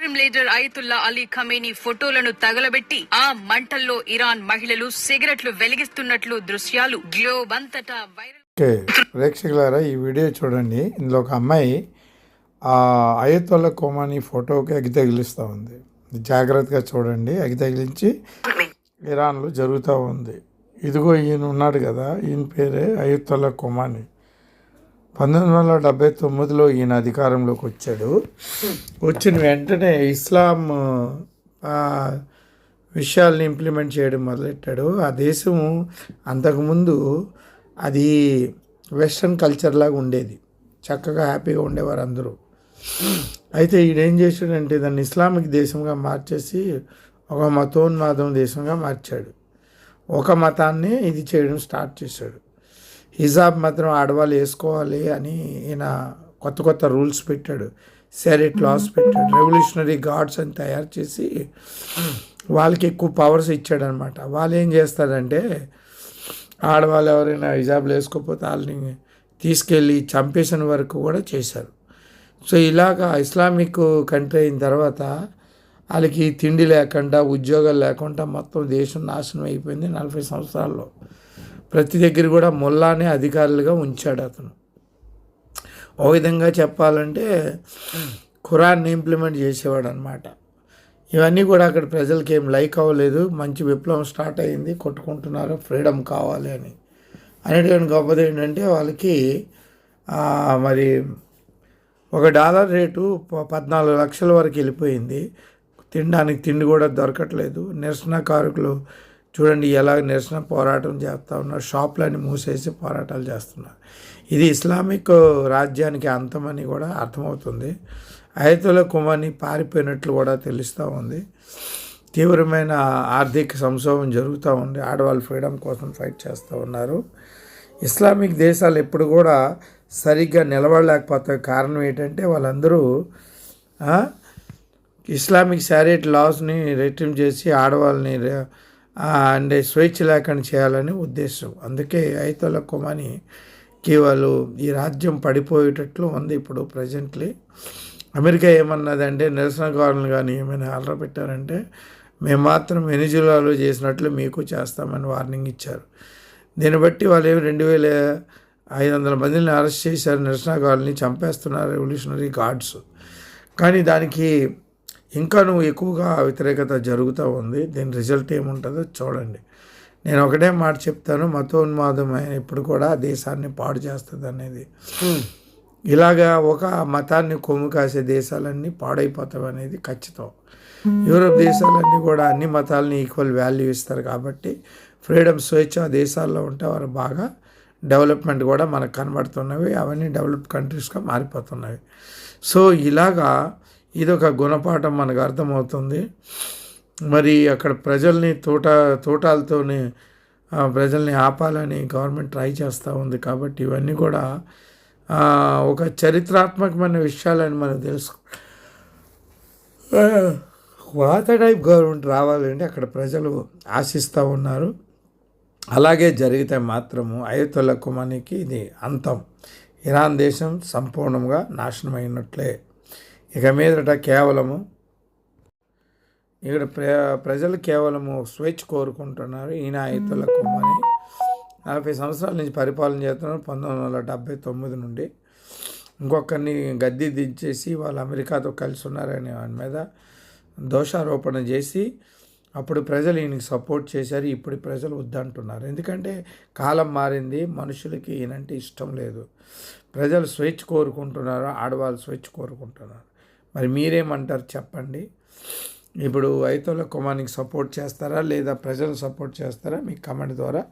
ముస్లిం leader Ayatollah Ali Khamenei ఫోటోలను తగలబెట్టి ఆ మంటల్లో ఇరాన్ మహిళలు సిగరెట్లు వెలిగిస్తున్నట్లు దృశ్యాలు గ్లోబ్ అంతటా వైరల్ ప్రేక్షకులారా ఈ వీడియో చూడండి. ఇందులో ఒక అమ్మాయి ఆ అయతుల్లా కోమాని ఫోటోకి అగ్గి తగిలిస్తూ ఉంది. జాగ్రత్తగా చూడండి. అగ్గి తగిలించి ఇరాన్లో జరుగుతూ ఉంది. ఇదిగో ఈయన ఉన్నాడు కదా ఈయన పేరే అయతుల్లా కోమాని పంతొమ్మిది వందల డెబ్బై తొమ్మిదిలో ఈయన అధికారంలోకి వచ్చాడు. వచ్చిన వెంటనే ఇస్లాం విషయాల్ని ఇంప్లిమెంట్ చేయడం మొదలెట్టాడు. ఆ దేశం అంతకుముందు అది వెస్ట్రన్ కల్చర్ లాగా ఉండేది. చక్కగా హ్యాపీగా ఉండేవారు అందరూ. అయితే ఈయనేం చేశాడంటే దాన్ని ఇస్లామిక్ దేశంగా మార్చేసి ఒక మతోన్మాదం దేశంగా మార్చాడు. ఒక మతాన్ని ఇది చేయడం స్టార్ట్ చేశాడు. హిజాబ్ మాత్రం ఆడవాళ్ళు వేసుకోవాలి అని ఈయన కొత్త కొత్త రూల్స్ పెట్టాడు. సెరెట్ లాస్ పెట్టాడు. రెవల్యూషనరీ గార్డ్స్ అని తయారు చేసి వాళ్ళకి ఎక్కువ పవర్స్ ఇచ్చాడనమాట వాళ్ళు ఏం చేస్తారంటే ఆడవాళ్ళు ఎవరైనా హిజాబ్లు వేసుకోకపోతే వాళ్ళని తీసుకెళ్ళి చంపేసిన వరకు కూడా చేశారు. సో ఇలాగా ఇస్లామిక్ కంట్రీ అయిన తర్వాత వాళ్ళకి తిండి లేకుండా ఉద్యోగాలు లేకుండా మొత్తం దేశం నాశనం అయిపోయింది నలభై సంవత్సరాల్లో. ప్రతి దగ్గర కూడా ముల్లానే అధికారులుగా ఉంచాడు అతను. ఓ విధంగా చెప్పాలంటే ఖురాన్ని ఇంప్లిమెంట్ చేసేవాడు అనమాట ఇవన్నీ కూడా అక్కడ ప్రజలకి ఏం లైక్ అవ్వలేదు. మంచి విప్లవం స్టార్ట్ అయింది. కొట్టుకుంటున్నారు. ఫ్రీడమ్ కావాలి అని. అనేటువంటి గొప్పది ఏంటంటే వాళ్ళకి మరి ఒక డాలర్ రేటు ప- పద్నాలుగు లక్షల వరకు వెళ్ళిపోయింది. తినడానికి తిండి కూడా దొరకట్లేదు. నిరసనకారుకులు చూడండి ఎలా నిరసన పోరాటం చేస్తూ ఉన్నారు. షాపులన్నీ మూసేసి పోరాటాలు చేస్తున్నారు. ఇది ఇస్లామిక్ రాజ్యానికి అంతమని కూడా అర్థమవుతుంది. అయతుల కుమని పారిపోయినట్లు కూడా తెలుస్తూ ఉంది. తీవ్రమైన ఆర్థిక సంక్షోభం జరుగుతూ ఉంది. ఆడవాళ్ళు ఫ్రీడమ్ కోసం ఫైట్ చేస్తూ ఉన్నారు. ఇస్లామిక్ దేశాలు ఎప్పుడు కూడా సరిగ్గా నిలబడలేకపోతే కారణం ఏంటంటే వాళ్ళందరూ ఇస్లామిక్ శారీట్ లాస్ని రెట్రిమ్ చేసి ఆడవాళ్ళని అంటే స్వేచ్ఛ లేకుండా చేయాలని ఉద్దేశం. అందుకే ఐతోల కుమానికి వాళ్ళు ఈ రాజ్యం పడిపోయేటట్లు ఉంది ఇప్పుడు ప్రజెంట్లీ. అమెరికా ఏమన్నదంటే నిరసనకారులు కానీ ఏమైనా ఆర్డర్ పెట్టారంటే మేము మాత్రం వెనిజులాలో చేసినట్లు మీకు చేస్తామని వార్నింగ్ ఇచ్చారు. దీన్ని బట్టి వాళ్ళు ఏమి రెండు వేల ఐదు వందల మందిని అరెస్ట్ చేశారు నిరసనకారులని చంపేస్తున్నారు రెవల్యూషనరీ గార్డ్స్. కానీ దానికి ఇంకా నువ్వు ఎక్కువగా వ్యతిరేకత జరుగుతూ ఉంది. దీని రిజల్ట్ ఏముంటుందో చూడండి. నేను ఒకటే మాట చెప్తాను. మతోన్మాదం ఎప్పుడు కూడా దేశాన్ని పాడు చేస్తుంది అనేది. ఇలాగా ఒక మతాన్ని కొమ్ము కాసే దేశాలన్నీ పాడైపోతాం అనేది ఖచ్చితం. యూరోప్ దేశాలన్నీ కూడా అన్ని మతాలని ఈక్వల్ వాల్యూ ఇస్తారు కాబట్టి ఫ్రీడమ్ స్వేచ్ఛ దేశాల్లో ఉంటే వారు బాగా డెవలప్మెంట్ కూడా మనకు కనబడుతున్నవి. అవన్నీ డెవలప్ కంట్రీస్గా మారిపోతున్నవి. సో ఇలాగా ఇదొక గుణపాఠం మనకు అర్థమవుతుంది. మరి అక్కడ ప్రజల్ని తోట తోటాలతోనే ప్రజల్ని ఆపాలని గవర్నమెంట్ ట్రై చేస్తూ ఉంది కాబట్టి ఇవన్నీ కూడా ఒక చరిత్రాత్మకమైన విషయాలని మనం తెలుసుకో వాత పాత టైప్ గవర్నమెంట్ రావాలంటే అక్కడ ప్రజలు ఆశిస్తూ ఉన్నారు. అలాగే జరిగితే మాత్రము అయోధ్యల కుమానికి ఇది అంతం. ఇరాన్ దేశం సంపూర్ణంగా నాశనమైనట్లే ఇక మీదట కేవలము ఇక్కడ ప్ర ప్రజలు కేవలము స్వేచ్ఛ కోరుకుంటున్నారు ఈయన అయోధ్యల నలభై సంవత్సరాల నుంచి పరిపాలన చేస్తున్నారు. పంతొమ్మిది వందల డెబ్బై తొమ్మిది నుండి ఇంకొకరిని గద్దె దించేసి వాళ్ళు అమెరికాతో కలిసి ఉన్నారనే వాని మీద దోషారోపణ చేసి అప్పుడు ప్రజలు ఈయనకి సపోర్ట్ చేశారు. ఇప్పుడు ప్రజలు వద్దంటున్నారు. ఎందుకంటే కాలం మారింది. మనుషులకి ఈయనంటే ఇష్టం లేదు. ప్రజలు స్వేచ్ఛ కోరుకుంటున్నారు. ఆడవాళ్ళు స్వేచ్ఛ కోరుకుంటున్నారు. మరి మీరేమంటారు చెప్పండి? ఇప్పుడు ఐతోల కుమానికి సపోర్ట్ చేస్తారా? లేదా ప్రజలు సపోర్ట్ చేస్తారా? మీ కమెంట్ ద్వారా